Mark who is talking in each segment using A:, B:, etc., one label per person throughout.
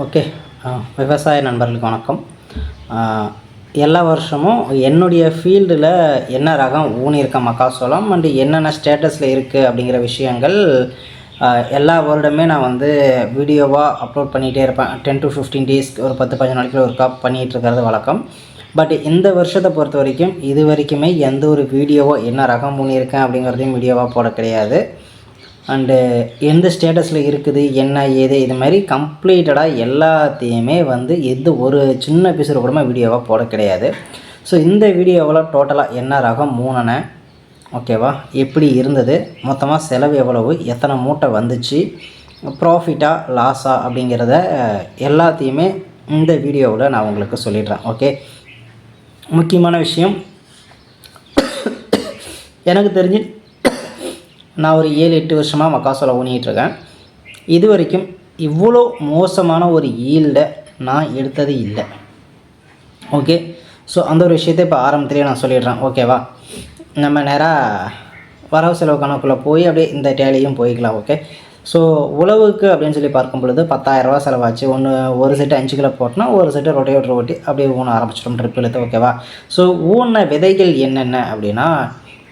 A: Okay. விவசாய நண்பர்களுக்கு வணக்கம். எல்லா வருஷமும் என்னுடைய ஃபீல்டில் என்ன ரகம் ஊனியிருக்க மக்காசோளம் அண்டு என்னென்ன ஸ்டேட்டஸில் இருக்குது அப்படிங்கிற விஷயங்கள் எல்லா வருடமே நான் வந்து வீடியோவாக அப்லோட் பண்ணிகிட்டே இருப்பேன். டென் டு ஃபிஃப்டீன் டேஸ் ஒரு பத்து பதினஞ்சு நாளைக்கு கப் பண்ணிகிட்டு இருக்கிறது வழக்கம். பட் இந்த வருஷத்தை பொறுத்த வரைக்கும் இது வரைக்குமே எந்த ஒரு வீடியோவோ என்ன ரகம் ஊனியிருக்கேன் அப்படிங்கிறதையும் வீடியோவாக போட கிடையாது. அண்டு uh, எந்த ஸ்டேட்டஸில் இருக்குது என்ன ஏது இது மாதிரி கம்ப்ளீட்டடாக எல்லாத்தையுமே வந்து எந்த ஒரு சின்ன பிசுறு கூடமா வீடியோவாக போட கிடையாது. ஸோ இந்த வீடியோவில் டோட்டலாக என்ன ரகம் மூணனை ஓகேவா எப்படி இருந்தது மொத்தமாக செலவு எவ்வளவு எத்தனை மூட்டை வந்துச்சு ப்ராஃபிட்டா லாஸா அப்படிங்கிறத uh, எல்லாத்தையுமே இந்த வீடியோவில் நான் உங்களுக்கு சொல்லிடுறேன் ஓகே முக்கியமான விஷயம் எனக்கு தெரிஞ்சு நான் ஒரு ஏழு எட்டு வருஷமாக மக்காசோளம் ஊனிகிட்டு இருக்கேன் இது வரைக்கும் இவ்வளோ மோசமான ஒரு ஈல்டை நான் எடுத்தது இல்லை. ஓகே? ஸோ அந்த ஒரு விஷயத்தை இப்போ ஆரம்பத்திலேயே நான் சொல்லிடுறேன். ஓகேவா? நம்ம நேராக வரவு செலவு கணக்குள்ளே போய் அப்படியே இந்த டேலியும் போய்க்கலாம் ஓகே? ஸோ உழவுக்கு அப்படின்னு சொல்லி பார்க்கும் பொழுது பத்தாயிரரூவா செலவாச்சு. ஒன்று ஒரு செட்டு அஞ்சு கிலோ போட்டோன்னா ஒரு செட்டு ரொட்டை ஓட்டி அப்படியே ஊன ஆரம்பிச்சிடும் ட்ரிப் இழுத்து ஓகேவா? ஸோ ஊன விதைகள் என்னென்ன அப்படின்னா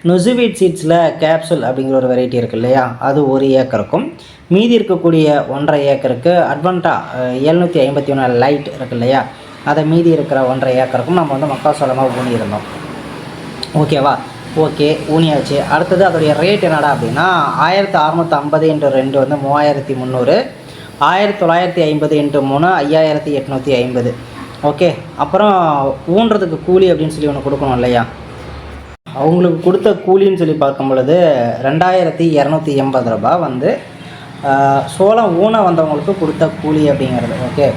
A: நொசுவீட் சீட்ஸில் கேப்சூல் அப்படிங்கிற ஒரு வெரைட்டி இருக்குது இல்லையா? அது ஒரு ஏக்கருக்கும். மீதி இருக்கக்கூடிய ஒன்றரை ஏக்கருக்கு அட்வான்டா எழுநூற்றி ஐம்பத்தி ஒன்று லைட் இருக்கு இல்லையா? அதை மீதி இருக்கிற ஒன்றரை ஏக்கருக்கும் நம்ம வந்து மக்காசோளமாக ஊனியிருந்தோம் ஓகேவா? ஓகே ஊனியாச்சு. அடுத்தது அதோடைய ரேட் என்னடா அப்படின்னா ஆயிரத்தி அறநூற்றி ஐம்பது இன்ட்டு ரெண்டு வந்து மூவாயிரத்தி முந்நூறு ஆயிரத்தி தொள்ளாயிரத்தி ஐம்பது இன்ட்டு மூணு ஐயாயிரத்தி எட்நூற்றி ஐம்பது. ஓகே அப்புறம் ஊன்றதுக்கு கூலி அப்படின்னு சொல்லி ஒன்று கொடுக்கணும் இல்லையா? அவங்களுக்கு கொடுத்த கூலின்னு சொல்லி பார்க்கும் பொழுது ரெண்டாயிரத்தி இரநூத்தி எண்பது ரூபாய் வந்து சோளம் ஊன வந்தவங்களுக்கு கொடுத்த கூலி அப்படிங்கிறது ஓகே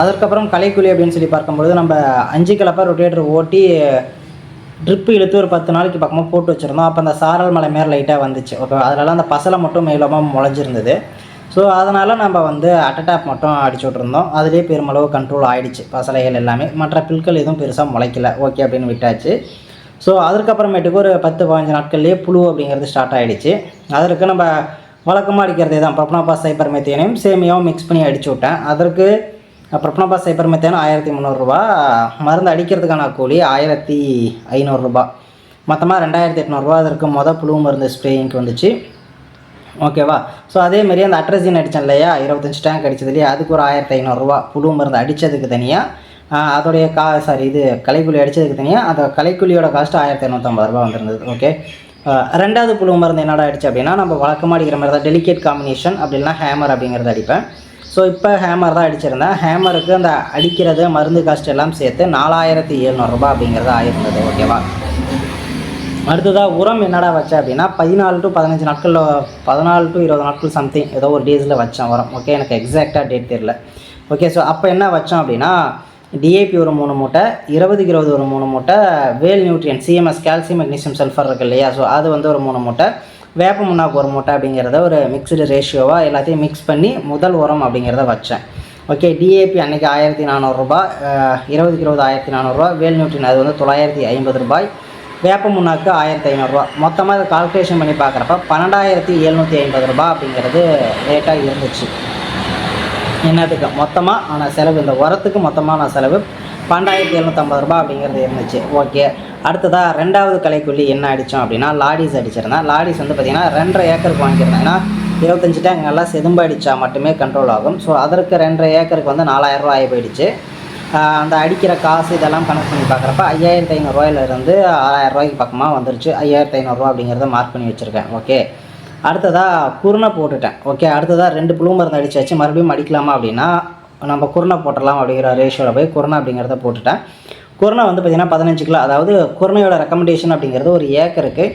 A: அதற்கப்புறம் கலைக்கூலி அப்படின்னு சொல்லி பார்க்கும்பொழுது நம்ம அஞ்சு கிலப்பா ரொட்டேட்டர் ஓட்டி ட்ரிப்பு இழுத்து ஒரு பத்து நாளைக்கு பக்கமாக போட்டு வச்சுருந்தோம். அப்போ அந்த சாரல் மலை மேலே லைட்டாக வந்துச்சு. ஓகே அதனால அந்த பசலை மட்டும் மேலமாக முளைஞ்சிருந்தது. ஸோ அதனால் நம்ம வந்து அட்டடாப் மட்டும் அடிச்சு விட்ருந்தோம் அதுலேயே பெருமளவு கண்ட்ரோல் ஆகிடுச்சு பசலைகள் எல்லாமே. மற்ற பில்கள் எதுவும் பெருசாக முளைக்கல. ஓகே அப்படின்னு விட்டாச்சு. ஸோ அதுக்கப்புறமேட்டுக்கு ஒரு பத்து பதினஞ்சு நாட்கள்லேயே புழு அப்படிங்கிறது ஸ்டார்ட் ஆகிடுச்சு அதற்கு நம்ம வழக்கமாக அடிக்கிறதே தான் ப்ரொப்னோபாஸ் சைப்பர் மெத்தேனையும் சேமியாவும் மிக்ஸ் பண்ணி அடிச்சு விட்டேன். அதற்கு ப்ரொப்னோபாஸ் சைப்பர் மெத்தேன் ஆயிரத்தி முந்நூறுரூவா மருந்து அடிக்கிறதுக்கான கூலி ஆயிரத்தி ஐநூறுரூபா மொத்தமாக ரெண்டாயிரத்தி எட்நூறுரூவா அதற்கு மொதல் புழு மருந்து ஸ்ப்ரேயிங்க்கு வந்துச்சு. ஓகேவா ஸோ அதேமாரி அந்த அட்ரஸின் அடித்தேன் இல்லையா? இருபத்தஞ்சி டேங்க் அடிச்சது இல்லையா அதுக்கு ஒரு ஆயிரத்தி ஐநூறுரூவா புழு மருந்து அடித்ததுக்கு தனியாக அதோடைய கா சாரி இது கலைக்குழி அடித்ததுக்கு தனியாக அந்த கலைக்குழியோட காஸ்ட் ஆயிரத்தி இரநூத்தம்பது ரூபா வந்திருந்தது. ஓகே ரெண்டாவது புழு மருந்து என்னடா அடிச்சு அப்படின்னா நம்ம வழக்கமாக அடிக்கிற மாதிரி தான் டெலிகேட் காம்பினேஷன் அப்படின்னா ஹேமர் அப்படிங்கிறத அடிப்பேன். ஸோ இப்போ ஹேமர் தான் அடிச்சிருந்தேன். ஹேமருக்கு அந்த அடிக்கிறது மருந்து காஸ்ட் எல்லாம் சேர்த்து நாலாயிரத்தி எழுநூறுபா அப்படிங்கிறது ஆயிருந்தது. ஓகேவா அடுத்ததாக உரம் என்னடா வச்சேன் அப்படின்னா பதினாலு டு பதினஞ்சு நாட்களில் பதினாலு டு இருபது நாட்கள் சம்திங் ஏதோ ஒரு டேஸில் வச்சேன் உரம். ஓகே எனக்கு எக்ஸாக்டாக டேட் தெரியல. ஓகே ஸோ அப்போ என்ன வச்சோம் அப்படின்னா டிஏபி ஒரு மூணு மூட்டை இருபதுக்கு இருபது ஒரு மூணு மூட்டை வேல் nutrient CMS calcium magnesium sulphur இருக்கு இல்லையா? ஸோ அது வந்து ஒரு மூணு மூட்டை. வேப்ப முன்னாக்கு ஒரு மூட்டை அப்படிங்கிறத ஒரு மிக்சடு ரேஷியோவாக எல்லாத்தையும் மிக்ஸ் பண்ணி முதல் உரம் அப்படிங்கிறத வச்சேன். ஓகே டிஏபி அன்றைக்கி ஆயிரத்தி நானூறுரூபா இருபதுக்கு இருபது ஆயிரத்தி நானூறுரூவா வேல் நியூட்ரியன் அது வந்து தொள்ளாயிரத்தி ஐம்பது ரூபாய் வேப்ப முன்னாக்கு ஆயிரத்தி ஐநூறுரூவா மொத்தமாக இதை கால்குலேஷன் பண்ணி பார்க்குறப்ப பன்னெண்டாயிரத்தி எழுநூற்றி ஐம்பது ரூபா அப்படிங்கிறது ரேட்டாக இருந்துச்சு. என்னத்துக்கு மொத்தமாக ஆனால் செலவு இந்த உரத்துக்கு மொத்தமான செலவு பன்னெண்டாயிரத்தி எழுநூற்றம்பது ரூபா அப்படிங்கிறது இருந்துச்சு. ஓகே. அடுத்ததாக ரெண்டாவது கலைக்குள்ளி என்ன அடித்தோம் அப்படின்னா லாடிஸ் அடிச்சிருந்தேன். லாடிஸ் வந்து பார்த்திங்கன்னா ரெண்டரை ஏக்கருக்கு வாங்கியிருந்தேன்னா ஏன்னா இருபத்தஞ்சி டேங்க் நல்லா செதும்பு அடித்தா மட்டுமே கண்ட்ரோல் ஆகும். ஸோ அதற்கு ரெண்டரை ஏக்கருக்கு வந்து நாலாயிரரூவா ஆகி போயிடுச்சு. அந்த அடிக்கிற காசு இதெல்லாம் கணக்கு பண்ணி பார்க்குறப்ப ஐயாயிரத்தி ஐநூறுரூவாயிலிருந்து ஆறாயிரம் ரூபாய்க்கு பக்கமாக வந்துருச்சு. ஐயாயிரத்தி ஐநூறுரூவா அப்படிங்கிறத மார்க் பண்ணி வச்சுருக்கேன். ஓகே. அடுத்ததாக குருணை போட்டுட்டேன். ஓகே அடுத்ததாக ரெண்டு புழு மருந்து அடிச்சாச்சு மறுபடியும் அடிக்கலாமா அப்படின்னா நம்ம குருணை போட்டலாம் அப்படிங்கிற ரேஷியோவில் போய் குருணை அப்படிங்கிறத போட்டுட்டேன். குருணை வந்து பார்த்திங்கன்னா பதினஞ்சு கிலோ அதாவது குருணையோட ரெக்கமெண்டேஷன் அப்படிங்கிறது ஒரு ஏக்கருக்கு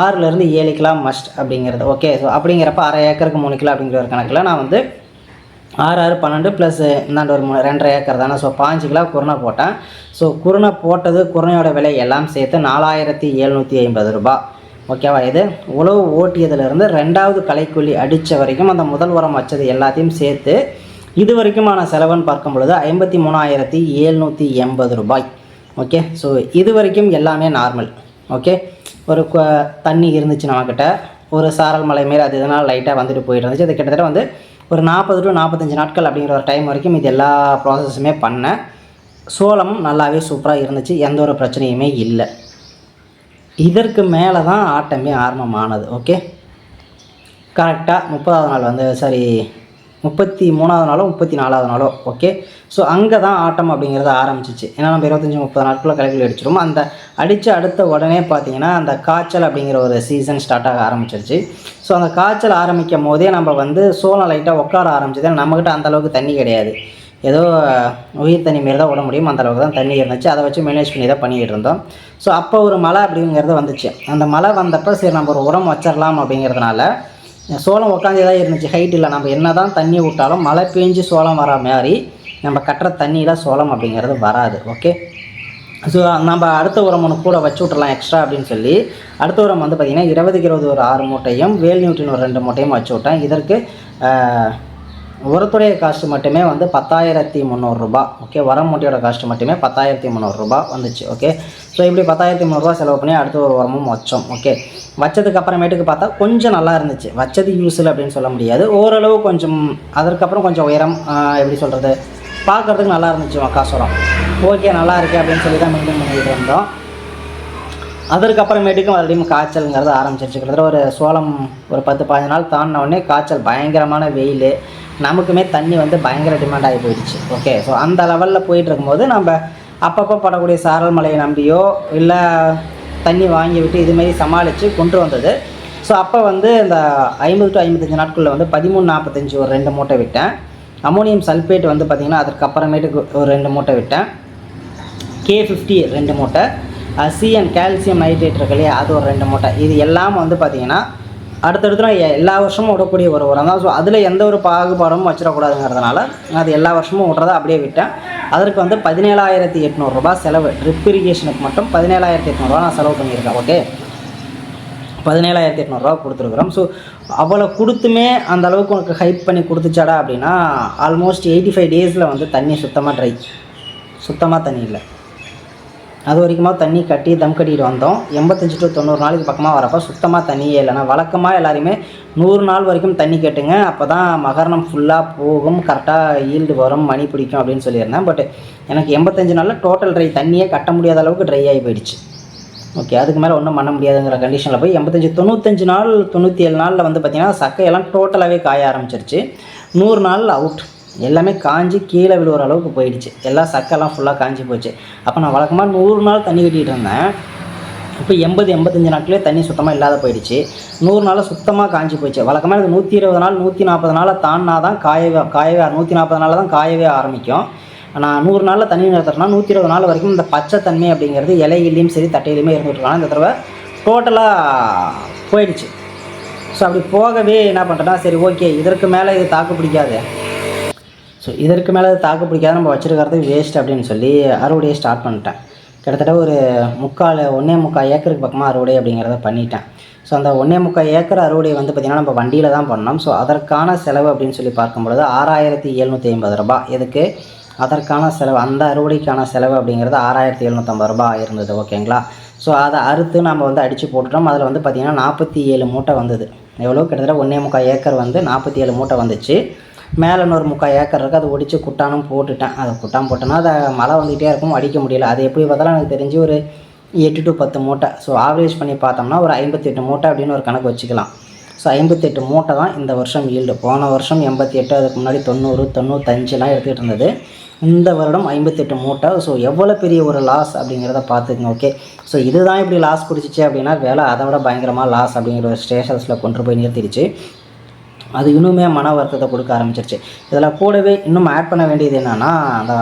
A: ஆறுலேருந்து ஏழு கிலோ மஸ்ட் அப்படிங்கிறது. ஓகே ஸோ அப்படிங்கிறப்ப அரை ஏக்கருக்கு மூணு கிலோ அப்படிங்கிற ஒரு கணக்கில் நான் வந்து ஆறு ஆறு பன்னெண்டு ப்ளஸ் இந்தாண்ட ஒரு மூணு ரெண்டரை ஏக்கர் தானே. ஸோ பாஞ்சு கிலோ குருணை போட்டேன். ஸோ குருணை போட்டது குருணையோட விலை எல்லாம் சேர்த்து நாலாயிரத்தி எழுநூற்றி ஐம்பது ரூபாய். ஓகேவா? இது உழவு ஓட்டியதுலேருந்து ரெண்டாவது கலைக்குள்ளி அடித்த வரைக்கும் அந்த முதல் உரம் வச்சது எல்லாத்தையும் சேர்த்து இது வரைக்குமான செலவுன்னு பார்க்கும் பொழுது ஐம்பத்தி மூணாயிரத்தி எழுநூற்றி எண்பது ரூபாய். ஓகே? ஸோ இது வரைக்கும் எல்லாமே நார்மல் ஓகே? ஒரு தண்ணி இருந்துச்சு நம்மக்கிட்ட ஒரு சாரல் மலை மாரி அது இதனால் லைட்டாக வந்துட்டு போயிட்டு இருந்துச்சு. அது கிட்டத்தட்ட வந்து ஒரு நாற்பது டு நாற்பத்தஞ்சு நாட்கள் அப்படிங்கிற ஒரு டைம் வரைக்கும் இது எல்லா ப்ராசஸுமே பண்ணேன். சோளமும் நல்லாவே சூப்பராக இருந்துச்சு. எந்த ஒரு பிரச்சனையுமே இல்லை. இதற்கு மேலே தான் ஆட்டமே ஆரம்பமானது ஓகே கரெக்டாக முப்பதாவது நாள் வந்து சாரி முப்பத்தி மூணாவது நாளோ முப்பத்தி நாலாவது நாளோ ஓகே ஸோ அங்கே தான் ஆட்டம் அப்படிங்கிறது ஆரம்பிச்சிச்சு. ஏன்னா நம்ம இருபத்தஞ்சி முப்பது நாட்களில் கலைகள் அடிச்சிடும் அந்த அடித்த அடுத்த உடனே பார்த்தீங்கன்னா அந்த காய்ச்சல் அப்படிங்கிற ஒரு சீசன் ஸ்டார்ட் ஆக ஆரம்பிச்சிருச்சு. ஸோ அந்த காய்ச்சல் ஆரம்பிக்கும் போதே நம்ம வந்து சோளம் லைட்டாக உட்கார ஆரம்பிச்சது. நம்மக்கிட்ட அந்தளவுக்கு தண்ணி கிடையாது. ஏதோ உயிர் தண்ணி மாரி தான் விட முடியும். அந்த அளவுக்கு தான் தண்ணி இருந்துச்சு. அதை வச்சு மேனேஜ் பண்ணி தான் பண்ணிக்கிட்டு இருந்தோம். ஸோ அப்போ ஒரு மழை அப்படிங்கிறது வந்துச்சு. அந்த மழை வந்தப்போ சரி நம்ம ஒரு உரம் வச்சிடலாம் அப்படிங்கிறதுனால சோளம் உட்காந்து தான் இருந்துச்சு. ஹைட் இல்லை. நம்ம என்ன தான் தண்ணி விட்டாலும் மழை பெஞ்சு சோளம் வர மாதிரி நம்ம கட்டுற தண்ணியில் சோளம் அப்படிங்கிறது வராது. ஓகே ஸோ நம்ம அடுத்த உரம் ஒன்று கூட வச்சு விட்றலாம் எக்ஸ்ட்ரா அப்படின்னு சொல்லி அடுத்த உரம் வந்து பார்த்திங்கன்னா இருபதுக்கு இருபது ஒரு ஆறு மூட்டையும் வேல் நியூட்ரின் ஒரு ரெண்டு மூட்டையும் வச்சு விட்டேன். இதற்கு உரத்துடைய காஸ்ட் மட்டுமே வந்து பத்தாயிரத்தி முந்நூறுரூபா ஓகே உரம் காஸ்ட் மட்டுமே பத்தாயிரத்தி முந்நூறுரூபா வந்துச்சு. ஓகே ஸோ இப்படி பத்தாயிரத்தி முந்நூறுரூவா செலவு பண்ணி அடுத்த ஒரு உரமும் வச்சோம். ஓகே வச்சதுக்கு அப்புறமேட்டுக்கு பார்த்தா கொஞ்சம் நல்லா இருந்துச்சு. வச்சது யூஸில் அப்படின்னு சொல்ல முடியாது. ஓரளவு கொஞ்சம் அதற்கப்புறம் கொஞ்சம் உயரம் எப்படி சொல்கிறது பார்க்குறதுக்கு நல்லா இருந்துச்சு மக்காசுரம் ஓகே நல்லா இருக்குது அப்படின்னு சொல்லி தான் மெயின்டைன் பண்ணிகிட்டு இருந்தோம் அதற்கப்புறமேட்டுக்கு மறுபடியும் காய்ச்சல்ங்கிறது ஆரம்பிச்சிருச்சு. கிட்டத்தட்ட ஒரு சோளம் ஒரு பத்து பதினஞ்சு நாள் தாண்டின உடனே காய்ச்சல் பயங்கரமான வெயில். நமக்குமே தண்ணி வந்து பயங்கர டிமாண்ட் ஆகி போயிடுச்சு. ஓகே ஸோ அந்த லெவலில் போயிட்டு இருக்கும்போது நம்ம அப்பப்போ படக்கூடிய சாரல் மலையை நம்பியோ இல்லை தண்ணி வாங்கி விட்டு இதுமாரி சமாளித்து கொண்டு வந்தது. ஸோ அப்போ வந்து இந்த ஐம்பது டு ஐம்பத்தஞ்சு நாட்களில் வந்து பதிமூணு நாற்பத்தஞ்சு ஒரு ரெண்டு மூட்டை விட்டேன். அமோனியம் சல்ஃபேட் வந்து பார்த்திங்கன்னா அதுக்கப்புறமேட்டு ஒரு ரெண்டு மூட்டை விட்டேன். கே ஃபிஃப்டி ரெண்டு மூட்டை. சிஎன் கால்சியம் நைட்ரேட் இருக்கு இல்லையா அது ஒரு ரெண்டு மூட்டை. இது எல்லாம் வந்து பார்த்திங்கன்னா அடுத்தடுத்து நான் எ- எல்லா வருஷமும் விடக்கூடிய ஒரு உரம் தான். ஸோ அதில் எந்த ஒரு பாகுபாடும் வச்சிடக்கூடாதுங்கிறதுனால அது எல்லா வருஷமும் விட்றதை அப்படியே விட்டேன். அதற்கு வந்து பதினேழாயிரத்தி எட்நூறுரூபா செலவு. ட்ரிப் இரிகேஷனுக்கு மட்டும் பதினேழாயிரத்தி எட்நூறுரூவா நான் செலவு பண்ணியிருக்கேன். ஓகே பதினேழாயிரத்தி எட்நூறுரூவா கொடுத்துருக்குறோம். ஸோ அவ்வளோ கொடுத்துமே அந்த அளவுக்கு உனக்கு ஹைப் பண்ணி கொடுத்துச்சாடா அப்படின்னா ஆல்மோஸ்ட் எயிட்டி ஃபைவ் டேஸில் வந்து தண்ணி சுத்தமாக ட்ரை சுத்தமாக தண்ணி இல்லை. அது வரைக்குமா தண்ணி கட்டி தம் கட்டிட்டு வந்தோம். எண்பத்தஞ்சு டு தொண்ணூறு நாளைக்கு பக்கமாக வரப்போ சுத்தமாக தண்ணியே இல்லைனா வழக்கமாக எல்லாருமே நூறு நாள் வரைக்கும் தண்ணி கட்டுங்க. அப்போ தான் மகரணம் ஃபுல்லாக போகும். கரெக்டாக ஈல்டு வரும். மணி பிடிக்கும் அப்படின்னு சொல்லியிருந்தேன். பட் எனக்கு எண்பத்தஞ்சு நாளில் டோட்டல் ட்ரை தண்ணியே கட்ட முடியாத அளவுக்கு ட்ரை ஆகி போயிடுச்சு. ஓகே அதுக்கு மேலே ஒன்றும் பண்ண முடியாதுங்கிற கண்டிஷனில் போய் எண்பத்தஞ்சு தொண்ணூத்தஞ்சு நாள் தொண்ணூற்றி ஏழு நாளில் வந்து பார்த்திங்கன்னா சக்கையெல்லாம் டோட்டலாகவே காய ஆரம்பிச்சிருச்சு. நூறு நாள் அவுட் எல்லாமே காஞ்சி கீழே விழுவுற அளவுக்கு போயிடுச்சு. எல்லாம் சக்கெல்லாம் ஃபுல்லாக காஞ்சி போச்சு. அப்போ நான் வழக்கமாக நூறு நாள் தண்ணி கட்டிகிட்டு இருந்தேன். இப்போ எண்பது எண்பத்தஞ்சு நாட்களே தண்ணி சுத்தமாக இல்லாத போயிடுச்சு. நூறு நாளில் சுத்தமாக காஞ்சி போச்சு. வழக்கமாக எனக்கு நூற்றி இருபது நாள் நூற்றி நாற்பது நாளை தாண்டினா தான் காயவே காயவே நூற்றி நாற்பது நாளில் தான் காயவே ஆரம்பிக்கும். நான் நூறு நாளில் தண்ணி நிறுத்துறேன்னா நூற்றி இருபது நாள் வரைக்கும் இந்த பச்சை தன்மை அப்படிங்கிறது இலையிலையும் சரி தட்டையிலையுமே இருந்துட்டு இருக்கலாம் இந்த தடவை டோட்டலாக போயிடுச்சு. ஸோ அப்படி போகவே என்ன பண்ணுறேன்னா சரி ஓகே இதற்கு மேலே இது தாக்கு பிடிக்காது. ஸோ இதற்கு மேலே தாக்கு பிடிக்காத நம்ம வச்சுருக்கிறது வேஸ்ட் அப்படின்னு சொல்லி அறுவடையை ஸ்டார்ட் பண்ணிட்டேன். கிட்டத்தட்ட ஒரு முக்கால் ஒன்றே முக்கால் ஏக்கருக்கு பக்கமாக அறுவடை அப்படிங்கிறத பண்ணிட்டேன். ஸோ அந்த ஒன்றே முக்கால் ஏக்கர் அறுவடை வந்து பார்த்திங்கன்னா நம்ம வண்டியில் தான் பண்ணோம். ஸோ அதற்கான செலவு அப்படின்னு சொல்லி பார்க்கும்பொழுது ஆறாயிரத்தி எழுநூற்றி ஐம்பது ரூபாய். எதுக்கு? அதற்கான செலவு அந்த அறுவடைக்கான செலவு அப்படிங்கிறது ஆறாயிரத்தி எழுநூற்றம்பது ரூபா இருந்தது ஓகேங்களா ஸோ அதை அறுத்து நம்ம வந்து அடித்து போட்டுட்டோம். அதில் வந்து பார்த்திங்கன்னா நாற்பத்தி ஏழு மூட்டை வந்தது. எவ்வளோ கிட்டத்தட்ட ஒன்றே முக்கால் ஏக்கர் வந்து நாற்பத்தி ஏழு மூட்டை வந்துச்சு. மேலே இன்னொரு முக்கால் ஏக்கர் இருக்குது அதை ஒடிச்சு குட்டானும் போட்டுட்டேன். அதை குட்டான் போட்டேன்னா அதை மழை வந்துகிட்டே இருக்கும் அடிக்க முடியல. அது எப்படி பார்த்தாலும் எனக்கு தெரிஞ்சு ஒரு எட்டு டு பத்து மூட்டை. ஸோ ஆவரேஜ் பண்ணி பார்த்தோம்னா ஒரு ஐம்பத்தெட்டு மூட்டை அப்படின்னு ஒரு கணக்கு வச்சுக்கலாம். ஸோ ஐம்பத்தெட்டு மூட்டை தான் இந்த வருஷம் ஈல்டு போன வருஷம் எண்பத்தி எட்டு அதுக்கு முன்னாடி தொண்ணூறு தொண்ணூத்தஞ்சுலாம் எடுத்துகிட்டு இருந்தது. இந்த வருடம் ஐம்பத்தெட்டு மூட்டை. ஸோ எவ்வளோ பெரிய ஒரு லாஸ் அப்படிங்கிறத பார்த்துக்குங்க ஓகே ஸோ இதுதான் இப்படி லாஸ் பிடிச்சிச்சு அப்படின்னா வேலை அதை விட பயங்கரமாக லாஸ் அப்படிங்கிற ஒரு ஸ்டேஷன்ஸில் கொண்டு போய் நிறுத்திடுச்சு. அது இன்னுமே மன வருத்தத்தை கொடுக்க ஆரம்பிச்சிருச்சு. இதில் கூடவே இன்னும் ஆட் பண்ண வேண்டியது என்னென்னா அந்த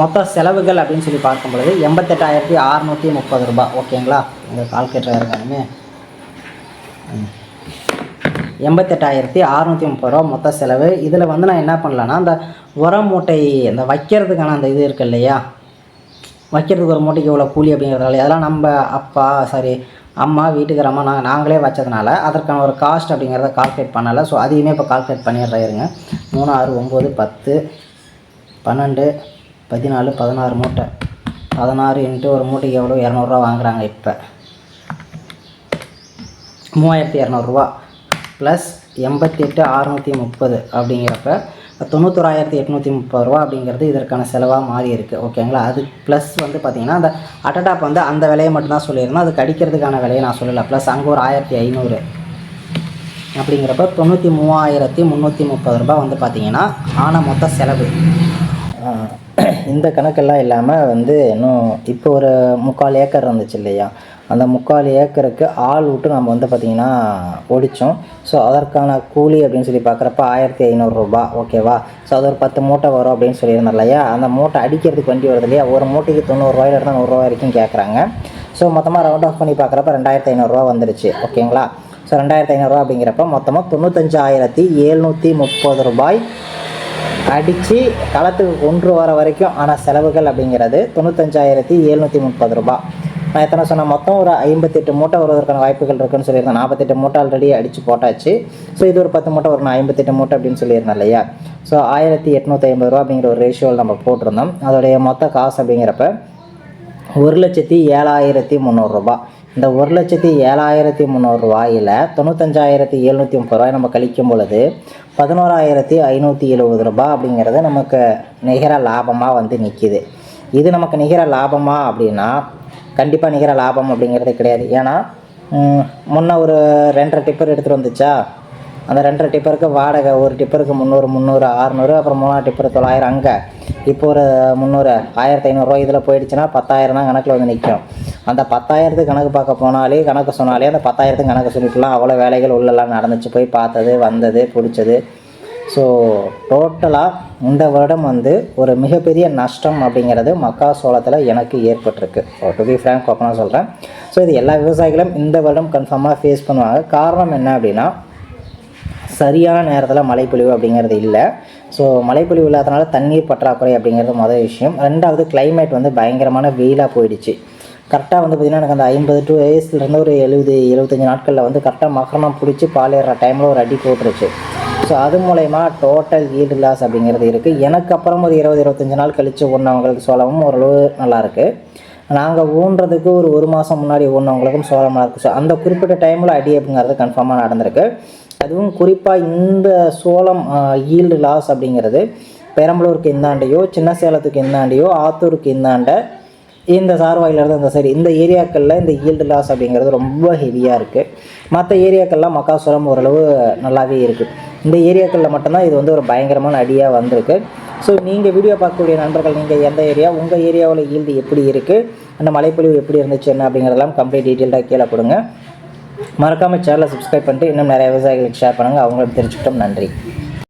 A: மொத்த செலவுகள் அப்படின்னு சொல்லி பார்க்கும் பொழுது எண்பத்தெட்டாயிரத்தி அறநூற்றி முப்பது ரூபாய். ஓகேங்களா? இந்த கால்குலேட்டர் இருக்கானுமே எண்பத்தெட்டாயிரத்தி அறநூற்றி முப்பது ரூபா மொத்த செலவு. இதில் வந்து நான் என்ன பண்ணலான்னா அந்த உரம் மூட்டை அந்த வைக்கிறதுக்கான அந்த இது இருக்கு இல்லையா? வைக்கிறதுக்கு ஒரு மூட்டைக்கு இவ்வளோ கூலி அப்படிங்கிறதுனால அதெல்லாம் நம்ம அப்பா சாரி அம்மா வீட்டுக்காரம்மா நான் நாங்களே வச்சதுனால அதற்கான ஒரு காஸ்ட் அப்படிங்கிறத கால்குலேட் பண்ணலை. ஸோ அதையுமே இப்போ கால்குலேட் பண்ணிடுறாருங்க மூணு ஆறு ஒம்பது பத்து பன்னெண்டு பதினாலு பதினாறு மூட்டை. பதினாறு இன்ட்டு ஒரு மூட்டைக்கு எவ்வளோ? இரநூறுவா வாங்குகிறாங்க இப்போ. மூவாயிரத்தி இரநூறுவா. ப்ளஸ் எண்பத்தி எட்டு அறுநூற்றி முப்பது அப்படிங்கிறப்ப தொண்ணூத்தோராயிரத்தி எட்நூற்றி முப்பது ரூபா அப்படிங்கிறது இதற்கான செலவாக மாறி இருக்குது ஓகேங்களா அது ப்ளஸ் வந்து பார்த்திங்கன்னா அந்த அட்டடாப் வந்து அந்த விலையை மட்டும்தான் சொல்லியிருந்தோம் அது கடிக்கிறதுக்கான விலையை நான் சொல்லலை. ப்ளஸ் அங்கே ஒரு ஆயிரத்தி ஐநூறு. அப்படிங்கிறப்ப தொண்ணூற்றி மூவாயிரத்தி முந்நூற்றி முப்பது ரூபாய் வந்து பார்த்திங்கன்னா ஆன மொத்த செலவு.
B: இந்த கணக்கெல்லாம் இல்லாமல் வந்து இன்னும் இப்போ ஒரு முக்கால் ஏக்கர் இருந்துச்சு இல்லையா? அந்த முக்கால் ஏக்கருக்கு ஆள் விட்டு நம்ம வந்து பார்த்திங்கன்னா ஒடித்தோம் ஸோ அதற்கான கூலி அப்படின்னு சொல்லி பார்க்குறப்ப ஆயிரத்தி ஐநூறுரூபா ஓகேவா ஸோ அது ஒரு பத்து மூட்டை வரும் அப்படின்னு சொல்லியிருந்தோம் இல்லையா? அந்த மூட்டை அடிக்கிறதுக்கு வண்டி வருது இல்லையா? ஒரு மூட்டைக்கு தொண்ணூறுரூவாயிலிருந்து நூறுரூவா வரைக்கும் கேட்குறாங்க. ஸோ மொத்தமாக ரவுண்ட் ஆஃப் பண்ணி பார்க்குறப்ப ரெண்டாயிரத்தி ஐநூறுரூவா வந்துருச்சு ஓகேங்களா ஸோ ரெண்டாயிரத்தி ஐநூறுரூவா அப்படிங்கிறப்ப மொத்தமாக தொண்ணூத்தஞ்சாயிரத்தி எழுநூற்றி முப்பது ரூபாய் அடித்து களத்துக்கு கொன்று வர வரைக்கும் ஆனால் செலவுகள் அப்படிங்கிறது தொண்ணூத்தஞ்சாயிரத்தி எழுநூற்றி முப்பது ரூபாய். நான் எத்தனை சொன்ன மொத்தம் ஒரு ஐம்பத்தெட்டு மூட்டை வருவதற்கான வாய்ப்புகள் இருக்குன்னு சொல்லியிருந்தேன். நாற்பத்தெட்டு மூட்டை ஆல்ரெடி அடித்து போட்டாச்சு. ஸோ இது ஒரு பத்து மூட்டை வரணும் ஐம்பத்தெட்டு மூட்டை அப்படின்னு சொல்லியிருந்தேன் இல்லையா? ஸோ ஆயிரத்தி எட்நூற்றி ஐம்பது ரூபா அப்படிங்கிற ஒரு ரேஷியோவில் நம்ம போட்டிருந்தோம். அதோடைய மொத்த காசு அப்படிங்கிறப்ப ஒரு லட்சத்தி ஏழாயிரத்தி முந்நூறுரூபா இந்த ஒரு லட்சத்தி ஏழாயிரத்தி முந்நூறுரூவாயில் தொண்ணூத்தஞ்சாயிரத்தி எழுநூற்றி முப்பது ரூபாய் நம்ம கழிக்கும் பொழுது பதினோராயிரத்தி ஐநூற்றி எழுபது ரூபா அப்படிங்கிறது நமக்கு நிகர லாபமாக வந்து நிற்கிது இது நமக்கு நிகர லாபமாக அப்படின்னா கண்டிப்பாக நிகர லாபம் அப்படிங்கிறது கிடையாது. ஏன்னா முன்னே முன்ன ஒரு ரெண்டரை டிப்பர் எடுத்துகிட்டு வந்துச்சா? அந்த ரெண்டரை டிப்பருக்கு வாடகை ஒரு டிப்பருக்கு முந்நூறு முந்நூறு அறநூறு அப்புறம் மூணாவது டிப்பர் தொள்ளாயிரம் அங்கே. இப்போ ஒரு முந்நூறு ஆயிரத்தி ஐநூறுரூவா இதில் போயிடுச்சுன்னா பத்தாயிரம் தான் கணக்கில் வந்து நிற்கும் அந்த பத்தாயிரத்துக்கு கணக்கு பார்க்க போனாலே கணக்கு சொன்னாலே அந்த பத்தாயிரத்துக்கு கணக்கு சொல்லிட்டுலாம் அவ்வளோ வேலைகள் உள்ளெல்லாம் நடந்துச்சு. போய் பார்த்தது வந்தது பிடிச்சது. ஸோ டோட்டலாக இந்த வருடம் வந்து ஒரு மிகப்பெரிய நஷ்டம் அப்படிங்கிறது மக்கா சோளத்தில் எனக்கு ஏற்பட்டிருக்கு. டு பி ஃப்ரேங்க் ஓப்பனாக சொல்கிறேன் ஸோ இது எல்லா விவசாயிகளும் இந்த வருடம் கன்ஃபார்மாக ஃபேஸ் பண்ணுவாங்க. காரணம் என்ன அப்படின்னா சரியான நேரத்தில் மழைப்பொழிவு அப்படிங்கிறது இல்லை. ஸோ மழைப்பொழிவு இல்லாதனால தண்ணீர் பற்றாக்குறை அப்படிங்கிறது முதல் விஷயம். ரெண்டாவது கிளைமேட் வந்து பயங்கரமான வெயிலாக போயிடுச்சு. கரெக்டாக வந்து பார்த்திங்கன்னா எனக்கு அந்த ஐம்பது டூ வயசுலேருந்து ஒரு எழுபது எழுபத்தஞ்சு நாட்களில் வந்து கரெக்டாக மகரணம் பிடிச்சி பாலேற டைமில் ஒரு அடி போட்டுருச்சு. ஸோ அது மூலயமா டோட்டல் ஈல்டு லாஸ் அப்படிங்கிறது இருக்குது எனக்கு அப்புறம் ஒரு இருபது இருபத்தஞ்சி நாள் கழித்து ஒன்றவங்களுக்கு சோளமும் ஓரளவு நல்லாயிருக்கு நாங்கள் ஊன்றதுக்கு ஒரு ஒரு மாதம் முன்னாடி ஊன்றவங்களுக்கும் சோளமாக இருக்குது ஸோ அந்த குறிப்பிட்ட டைமில் அடி அப்படிங்கிறது கன்ஃபார்மாக நடந்திருக்கு. அதுவும் குறிப்பாக இந்த சோளம் ஈல்டு லாஸ் அப்படிங்கிறது பெரம்பலூருக்கு இந்தாண்டையோ சின்ன சேலத்துக்கு இந்தாண்டையோ ஆத்தூருக்கு இந்தாண்ட இந்த சார்வாயிலிருந்து இந்த சைடு இந்த ஏரியாக்களில் இந்த ஈல்டு லாஸ் அப்படிங்கிறது ரொம்ப ஹெவியாக இருக்குது மற்ற ஏரியாக்கள்லாம் மக்காசோளம் ஓரளவு நல்லாவே இருக்குது இந்த ஏரியாக்களில் மட்டும்தான் இது வந்து ஒரு பயங்கரமான அடியாக வந்திருக்கு. ஸோ நீங்கள் வீடியோ பார்க்கக்கூடிய நண்பர்கள் நீங்கள் எந்த ஏரியா உங்கள் ஏரியாவில் ஈல்டு எப்படி இருக்குது அந்த மழைப்பொழிவு எப்படி இருந்துச்சு என்ன அப்படிங்கிறதெல்லாம் கம்ப்ளீட் டீட்டெயில்டாக கீழே கொடுங்க. மறக்காமல் சேனலை சப்ஸ்கிரைப் பண்ணிட்டு இன்னும் நிறைய விவசாயிகளுக்கு ஷேர் பண்ணுங்கள் அவங்களும் தெரிஞ்சுக்கிட்டோம். நன்றி.